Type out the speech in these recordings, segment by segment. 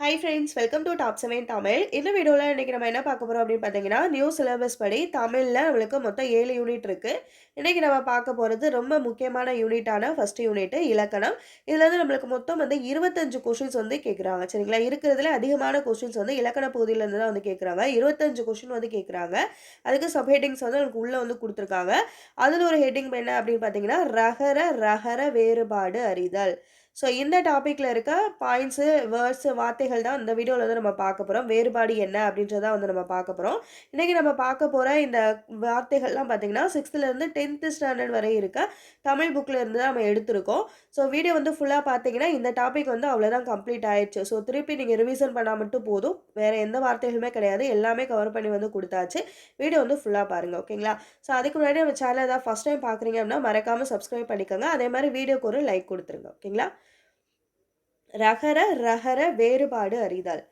Hi friends welcome to top seven Tamil இந்த வீடியோவில் இன்றைக்கி நம்ம என்ன பார்க்க போகிறோம் அப்படின்னு பார்த்தீங்கன்னா நியூ சிலபஸ் படி தமிழில் நம்மளுக்கு மொத்தம் ஏழு யூனிட் இருக்குது இன்றைக்கி நம்ம பார்க்க போகிறது ரொம்ப முக்கியமான யூனிட்டான ஃபஸ்ட்டு யூனிட்டு இலக்கணம். இதில் வந்து நம்மளுக்கு மொத்தம் வந்து இருபத்தஞ்சு கொஷின்ஸ் வந்து கேட்குறாங்க சரிங்களா? இருக்கிறதுல அதிகமான கொஷின்ஸ் வந்து இலக்கண பகுதியிலேருந்து தான் வந்து கேட்குறாங்க இருபத்தஞ்சு கொஷின் வந்து கேட்குறாங்க அதுக்கு சப் ஹெட்டிங்ஸ் வந்து நமக்கு உள்ளே வந்து கொடுத்துருக்காங்க. அதில் ஒரு ஹெட்டிங் என்ன அப்படின்னு பார்த்தீங்கன்னா ரகர ரகர வேறுபாடு அறிதல். ஸோ இந்த டாப்பிக்கில் இருக்க பாயிண்ட்ஸு வேர்ட்ஸு வார்த்தைகள் தான் இந்த வீடியோவில் வந்து நம்ம பார்க்க போகிறோம் வேறுபாடு என்ன அப்படின்றத வந்து நம்ம பார்க்க போகிறோம் இன்றைக்கி நம்ம பார்க்க போகிற இந்த வார்த்தைகள்லாம் பார்த்திங்கன்னா சிக்ஸ்த்துலேருந்து டென்த்து ஸ்டாண்டர்ட் வரை இருக்க தமிழ் புக்கில் இருந்து தான் நம்ம எடுத்திருக்கோம். ஸோ வீடியோ வந்து ஃபுல்லாக பார்த்தீங்கன்னா இந்த டாபிக் வந்து அவ்வளோதான் கம்ப்ளீட் ஆயிடுச்சு. ஸோ திருப்பி நீங்கள் ரிவிஷன் பண்ணால் மட்டும் போதும். வேறு எந்த வார்த்தைகளுமே கிடையாது. எல்லாமே கவர் பண்ணி வந்து கொடுத்தாச்சு. வீடியோ வந்து ஃபுல்லாக பாருங்கள் ஓகேங்களா ஸோ அதுக்கு முன்னாடி நம்ம சேனல் ஏதாவது ஃபஸ்ட் டைம் பார்க்குறீங்க அப்படின்னா மறக்காமல் சப்ஸ்கிரைப் பண்ணிக்கோங்க. அதே மாதிரி வீடியோக்கு ஒரு லைக் கொடுத்துருங்க ஓகேங்களா ரகர ரகர வேறுபாடு அறிதல்.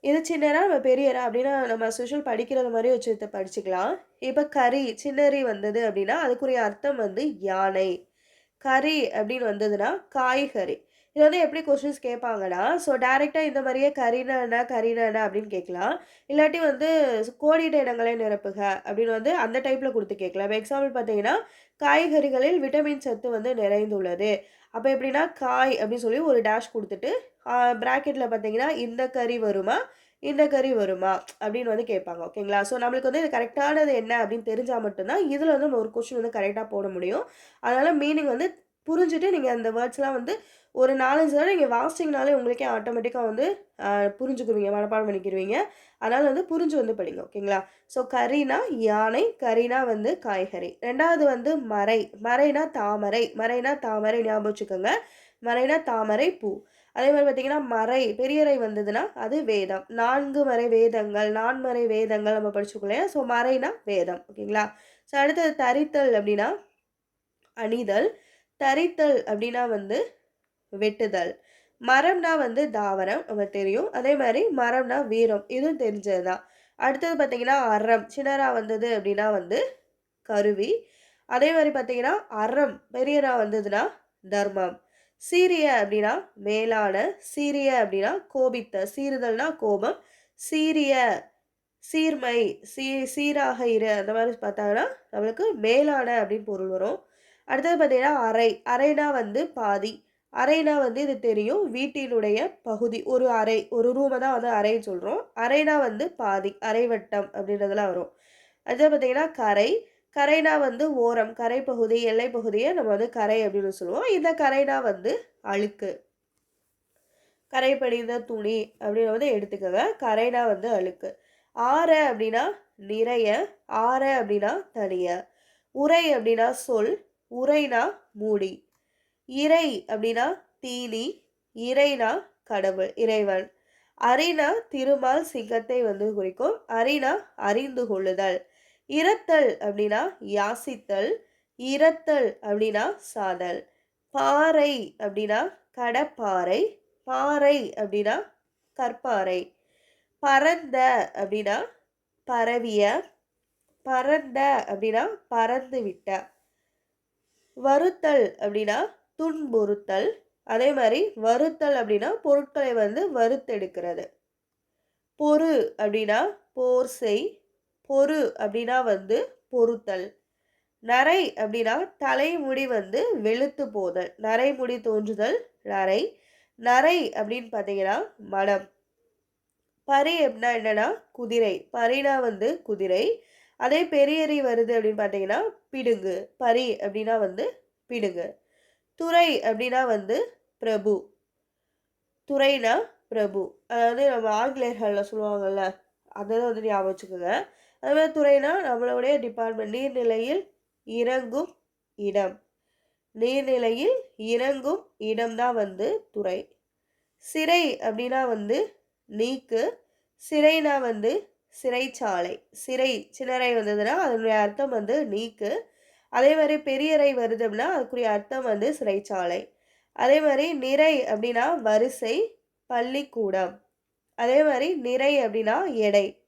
இது சின்னரா நம்ம பெரியரா அப்படின்னா நம்ம சுஷல் படிக்கிறது மாதிரி வச்சு படிச்சுக்கலாம். இப்போ கறி சின்னரி வந்தது அப்படின்னா அதுக்குரிய அர்த்தம் வந்து யானை. கறி அப்படின்னு வந்ததுன்னா காய்கறி. இது வந்து எப்படி கொஸ்டின்ஸ் கேட்பாங்கன்னா ஸோ டேரெக்டாக இந்த மாதிரியே கரீனா என்ன கரீனா என்ன அப்படின்னு கேட்கலாம். இல்லாட்டி வந்து கோடிட்ட இடங்களை நிரப்புக அப்படின்னு வந்து அந்த டைப்பில் கொடுத்து கேட்கலாம். இப்போ எக்ஸாம்பிள் பார்த்தீங்கன்னா காய்கறிகளில் விட்டமின் சத்து வந்து நிறைந்துள்ளது. அப்போ எப்படின்னா காய் அப்படின்னு சொல்லி ஒரு டேஷ் கொடுத்துட்டு ப்ராக்கெட்டில் பார்த்தீங்கன்னா இந்த கறி வருமா இந்த கறி வருமா அப்படின்னு வந்து கேட்பாங்க. ஓகேங்களா ஸோ நம்மளுக்கு வந்து இது கரெக்டானது என்ன அப்படின்னு தெரிஞ்சால் மட்டும்தான் இதில் வந்து நம்ம ஒரு கொஸ்டின் வந்து கரெக்டாக போட முடியும். அதனால் மீனிங் வந்து புரிஞ்சுட்டு நீங்கள் அந்த வேர்ட்ஸ்லாம் வந்து ஒரு நாலஞ்சு தடவை நீங்கள் வாசிச்சிங்கனாலே உங்களுக்கே ஆட்டோமேட்டிக்காக வந்து புரிஞ்சுக்குவீங்க மனப்பாடம் பண்ணிக்கிடுவீங்க அதனால் வந்து புரிஞ்சு வந்து படிங்க ஓகேங்களா ஸோ கரினா யானை கரினா வந்து காய்கறி. ரெண்டாவது வந்து மறை. மறைனா தாமரை. மறைனா தாமரை ஞாபகம் வச்சுக்கோங்க. மறைனா தாமரை பூ. அதே மாதிரி பார்த்திங்கன்னா மறை பெரியறை வந்ததுன்னா அது வேதம். நான்கு மறை வேதங்கள் நான்மறை வேதங்கள் நம்ம படிச்சுக்கலையா ஸோ மறைனா வேதம் ஓகேங்களா ஸோ அடுத்தது தரித்தல் அப்படின்னா அணிதல். தரித்தல் அப்படின்னா வந்து வெட்டுதல். மரம்னா வந்து தாவரம் நம்ம தெரியும். அதே மாதிரி மரம்னா வீரம் இதுவும் தெரிஞ்சது தான் அடுத்தது பார்த்திங்கன்னா அறம் சின்னராக வந்தது அப்படின்னா வந்து கருவி. அதே மாதிரி பார்த்திங்கன்னா அறம் பெரியரா வந்ததுன்னா தர்மம். சீரிய அப்படின்னா மேலான சீரிய அப்படின்னா கோபித்த சீறுதல்னா கோபம். சீரிய சீர்மை சீ சீராக இரு அந்த மாதிரி பார்த்தாங்கன்னா நம்மளுக்கு மேலான அப்படின்னு பொருள் வரும். அடுத்தது பார்த்திங்கன்னா அறை. அறைனா வந்து பாதி. அறைனா வந்து இது தெரியும். வீட்டினுடைய பகுதி. ஒரு அறை. ஒரு ரூமை தான் வந்து அறைன்னு சொல்கிறோம் அறைனா வந்து பாதி. அரைவட்டம் அப்படின்றதெல்லாம் வரும். அடுத்தது பார்த்தீங்கன்னா கரை. கரைனா வந்து ஓரம். கரை பகுதி எல்லை பகுதியை நம்ம வந்து கரை அப்படின்னு சொல்லுவோம். இந்த கரைனா வந்து அழுக்கு. கரை படிந்த துணி அப்படின்னு வந்து எடுத்துக்கோங்க. கரைனா வந்து அழுக்கு. ஆற அப்படின்னா நிறைய. ஆற அப்படின்னா தனிய. உரை அப்படின்னா சொல். உரைனா மூடி. இறை அப்படின்னா தீனி இறைனா கடவுள் இறைவன். அரினா திருமால் சிங்கத்தை வந்து குறிக்கும். அரினா அறிந்து கொள்ளுதல். இரத்தல் அப்படின்னா யாசித்தல். இரத்தல் அப்படின்னா சாதல். பாறை அப்படின்னா கடப்பாறை. பாறை அப்படின்னா கற்பாறை. பரந்த அப்படின்னா பரவிய. பரந்த அப்படின்னா பறந்து விட்ட வருத்தல் அப்படின்னா துன்புறுத்தல். அதே மாதிரி வருத்தல் அப்படின்னா பொருட்களை வந்து வறுத்தெடுக்கிறது. பொறு அப்படின்னா போர் செய். பொறு அப்படின்னா வந்து பொருத்தல் நரை அப்படின்னா தலைமுடி வந்து வெளுத்து போதல். நரைமுடி தோன்றுதல் நரை. நரை அப்படின்னு பார்த்தீங்கன்னா மனம். பரி அப்படின்னா என்னன்னா குதிரை. பரினா வந்து குதிரை. அதே பெரியரி வருது அப்படின்னு பார்த்தீங்கன்னா பிடுங்கு பரி அப்படின்னா வந்து பிடுங்கு. துறை அப்படின்னா வந்து பிரபு. துறைனா பிரபு. அதாவது நம்ம ஆங்கிலேயர்களில் சொல்லுவாங்கள்ல அதை வந்து ஞாபகம் வச்சுக்கோங்க. அதுமாதிரி துறைனா நம்மளுடைய டிபார்ட்மெண்ட் நீர்நிலையில் இறங்கும் இடம். நீர்நிலையில் இறங்கும் இடம்தான் வந்து துறை. சிறை அப்படின்னா வந்து நீக்கு. சிறைனா வந்து சிறைச்சாலை சிறை சின்னறை வந்ததுன்னா அதனுடைய அர்த்தம் வந்து நீக்கு. அதே மாதிரி பெரியறை வருது அப்படின்னா அதுக்குரிய அர்த்தம் வந்து சிறைச்சாலை. அதே மாதிரி நிறை அப்படின்னா வரிசை பள்ளிக்கூடம். அதே மாதிரி நிறை அப்படின்னா எடை.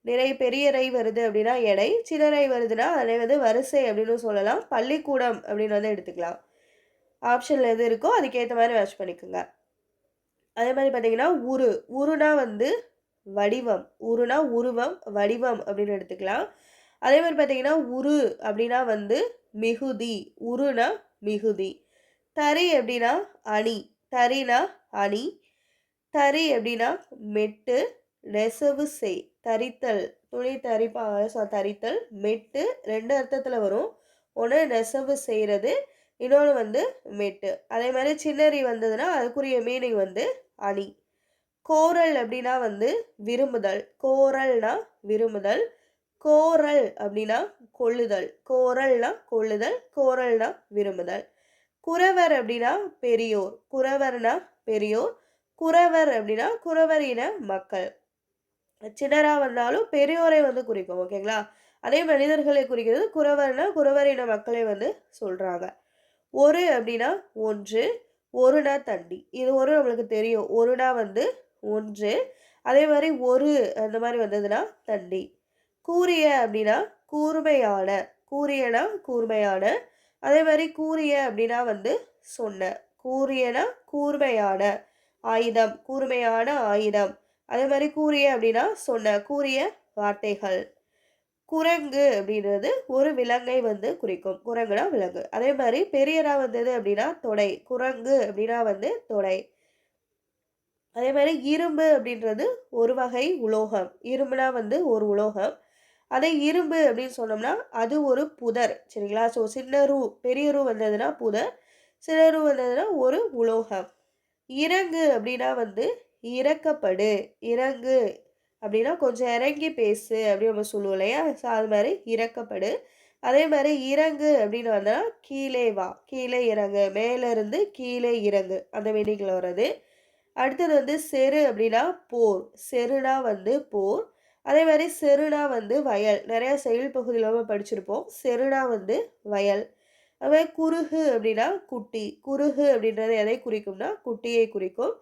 நிறை பெரியறை வருது அப்படின்னா எடை சின்னறை வருதுன்னா அதை வந்து வரிசை அப்படின்னு சொல்லலாம். பள்ளிக்கூடம் அப்படின்னு வந்து எடுத்துக்கலாம். ஆப்ஷனில் எது இருக்கோ அதுக்கேற்ற மாதிரி மேட்ச் பண்ணிக்கோங்க. அதே மாதிரி பார்த்தீங்கன்னா, உரு. உருனா வந்து வடிவம். உருனா உருவம், வடிவம் அப்படின்னு எடுத்துக்கலாம். அதே மாதிரி பார்த்தீங்கன்னா, உரு அப்படின்னா வந்து மிகுதி. உருனா மிகுதி. தறி அப்படின்னா அணி. தரினா அணி. தறி அப்படின்னா மெட்டு. நெசவு செய். தரித்தல். துணி தரிப்பா தரித்தல். மெட்டு ரெண்டு அர்த்தத்தில் வரும். ஒன்று நெசவு செய்கிறது இன்னொன்று வந்து மெட்டு. அதே மாதிரி சின்னரி வந்ததுன்னா, அதுக்குரிய மீனிங் வந்து அணி. கோரல் அப்படின்னா வந்து விரும்புதல். கோரல்னா விரும்புதல். கோரல் அப்படின்னா கொள்ளுதல். கோரல்னா கொள்ளுதல். கோரல்னா விரும்புதல். குறவர் அப்படின்னா பெரியோர். குறவர்னா பெரியோர். குறவர் அப்படின்னா குறவர் இன மக்கள். சின்னராக வந்தாலும் பெரியோரை வந்து குறிக்கும். ஓகேங்களா? அதே மனிதர்களை குறிக்கிறது குறவர்னா குறவர் இன மக்களை வந்து சொல்கிறாங்க ஒரு அப்படின்னா ஒன்று. ஒருனா தண்டி. இது ஒரு நம்மளுக்கு தெரியும். ஒருனா வந்து ஒன்று. அதே மாதிரி ஒரு அந்த மாதிரி வந்ததுன்னா தண்ணி கூரிய அப்படின்னா கூர்மையான. கூறியனா கூர்மையான. அதே மாதிரி கூறிய அப்படின்னா வந்து சொன்ன. கூறியனா கூர்மையான. ஆயுதம். கூர்மையான ஆயுதம். அதே மாதிரி கூரிய அப்படின்னா சொன்ன. கூரிய வார்த்தைகள். குரங்கு அப்படின்றது ஒரு விலங்கை வந்து குறிக்கும். குரங்குனா விலங்கு. அதே மாதிரி பெரியரா வந்தது அப்படின்னா தொடை. குரங்கு அப்படின்னா வந்து தொடை. அதே மாதிரி இரும்பு அப்படின்றது ஒரு வகை உலோகம். இரும்புனா வந்து ஒரு உலோகம். அதே இரும்பு அப்படின்னு சொன்னோம்னா, அது ஒரு புதர். சரிங்களா? ஸோ சின்ன ரூ பெரிய ரூ வந்ததுன்னா புதர். சின்னரு வந்ததுன்னா ஒரு உலோகம். இறங்கு அப்படின்னா வந்து இறக்கப்படு. இறங்கு அப்படின்னா கொஞ்சம் இறங்கி பேசு அப்படின்னு நம்ம சொல்லுவோம் இல்லையா? ஸோ அது மாதிரி இறக்கப்படு. அதே மாதிரி இறங்கு அப்படின்னு வந்தால் கீழே வா. கீழே இறங்கு. மேலேருந்து கீழே இறங்கு. அந்த மீனிங்கில் வர்றது. அடுத்தது வந்து செரு அப்படின்னா போர். செருனா வந்து போர். அதே மாதிரி செருனா வந்து வயல். நிறையா செயல் பகுதியில் நம்ம படிச்சிருப்போம். செருனா வந்து வயல். அது குறுகு குருகு அப்படின்னா குட்டி. குருகு அப்படின்றது எதை குறிக்கும்னா, குட்டியை குறிக்கும்.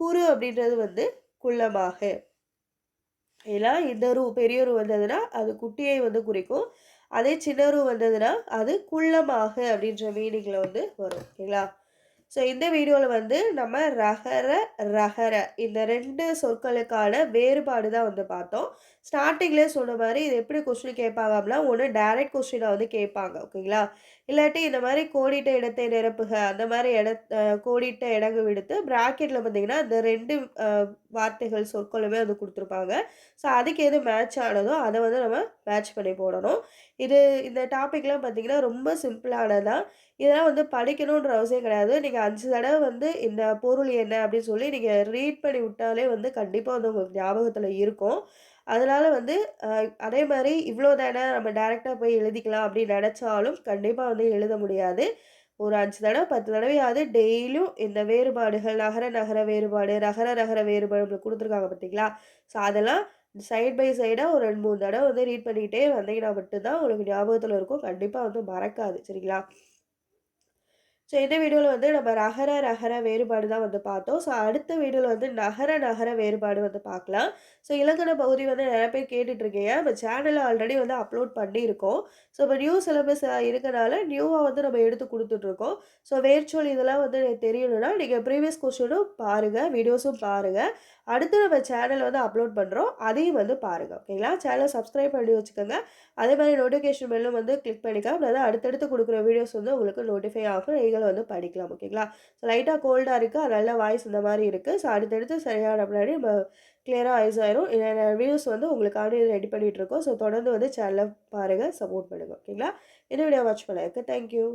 குரு அப்படின்றது வந்து குள்ளமாக. ஏன்னா இந்த ரூ பெரியரு வந்ததுன்னா, அது குட்டியை வந்து குறிக்கும். அதே சின்னரு வந்ததுன்னா, அது குள்ளமாக அப்படின்ற மீனிங்கில் வந்து வரும். ஓகேங்களா? ஸோ இந்த வீடியோவில் வந்து நம்ம ரகர, ரகர இந்த ரெண்டு சொற்களுக்கான வேறுபாடு தான் வந்து பார்த்தோம். ஸ்டார்ட்டிங்லயே சொன்ன மாதிரி இது எப்படி கொஸ்டின் கேட்பாங்க அப்படின்னா, ஒன்று டைரக்ட் கொஸ்டினை வந்து கேட்பாங்க. ஓகேங்களா? இல்லாட்டி இந்த மாதிரி கோடிட்ட இடத்தை நிரப்புக அந்த மாதிரி இட கோடிட்ட இடங்கு விடுத்து ப்ராக்கெட்டில் பார்த்தீங்கன்னா, இந்த ரெண்டு வார்த்தைகள், சொற்களுமே வந்து கொடுத்துருப்பாங்க ஸோ அதுக்கு எது மேட்ச் ஆனதோ அதை வந்து நம்ம மேட்ச் பண்ணி போடணும். இது இந்த டாப்பிக்லாம் பார்த்தீங்கன்னா, ரொம்ப சிம்பிளானதான் இதெல்லாம் வந்து படிக்கணுன்ற அவசியம் கிடையாது. நீங்கள் அஞ்சு தடவை வந்து இந்த பொருள் என்ன அப்படின்னு சொல்லி நீங்கள் ரீட் பண்ணி விட்டாலே வந்து கண்டிப்பாக வந்து உங்களுக்கு ஞாபகத்தில் இருக்கும். அதனால் வந்து அதே மாதிரி இவ்வளோ தானே நம்ம டேரெக்டாக போய் எழுதிக்கலாம் அப்படின்னு நினச்சாலும் கண்டிப்பாக வந்து எழுத முடியாது. ஒரு அஞ்சு தடவை பத்து தடவையாவது டெய்லியும் இந்த வேறுபாடுகள், நகர, நகர வேறுபாடு, ரகர, ரகர வேறுபாடு கொடுத்துருக்காங்க பார்த்தீங்களா? ஸோ அதெல்லாம் சைட் பை சைடாக ஒரு ரெண்டு மூணு தடவை வந்து ரீட் பண்ணிக்கிட்டே வந்தீங்கன்னா மட்டும்தான் உங்களுக்கு ஞாபகத்தில் இருக்கும். கண்டிப்பாக வந்து மறக்காது. சரிங்களா? ஸோ இந்த வீடியோவில் வந்து நம்ம ரகர, ரகர வேறுபாடு தான் வந்து பார்த்தோம். ஸோ அடுத்த வீடியோவில் வந்து நகர, நகர வேறுபாடு வந்து பார்க்கலாம். ஸோ இலக்கண பகுதி வந்து நிறைய பேர் கேட்டுட்ருக்கீங்க. நம்ம சேனலில் ஆல்ரெடி வந்து அப்லோட் பண்ணியிருக்கோம். ஸோ இப்போ நியூ சிலபஸ் இருக்கனால நியூவாக வந்து நம்ம எடுத்து கொடுத்துட்ருக்கோம் ஸோ வேர்ச்சொல் இதெல்லாம் வந்து தெரியணும்னா, நீங்கள் ப்ரீவியஸ் கொஸ்டினும் பாருங்கள் வீடியோஸும் பாருங்கள் அடுத்து நம்ம சேனல் வந்து அப்லோட் பண்ணுறோம் அதையும் வந்து பாருங்கள் ஓகேங்களா? சேனலை சப்ஸ்கிரைப் பண்ணி வச்சுக்கோங்க. அதே மாதிரி நோட்டிஃபிகேஷன் பெல்லும் வந்து கிளிக் பண்ணிக்க. அதாவது அடுத்தடுத்து கொடுக்குற வீடியோஸ் வந்து உங்களுக்கு நோட்டிஃபை ஆகும். நீங்கள் வந்து படிக்கலாம். ஓகேங்களா? ஸோ லைட்டாக கோல்டாக இருக்குது அதனால வாய்ஸ் இந்த மாதிரி இருக்குது ஸோ அடுத்தடுத்து சரியான முன்னாடி நம்ம கிளியராக ஐஸ் ஆயிரும். வீடியோஸ் வந்து உங்களுக்காண்டி ரெடி பண்ணிட்டுருக்கோம். ஸோ தொடர்ந்து வந்து சேனலை பாருங்கள் சப்போர்ட் பண்ணுங்கள் ஓகேங்களா? இந்த வீடியோ வாட்ச் பண்ணதுக்கு தேங்க் யூ.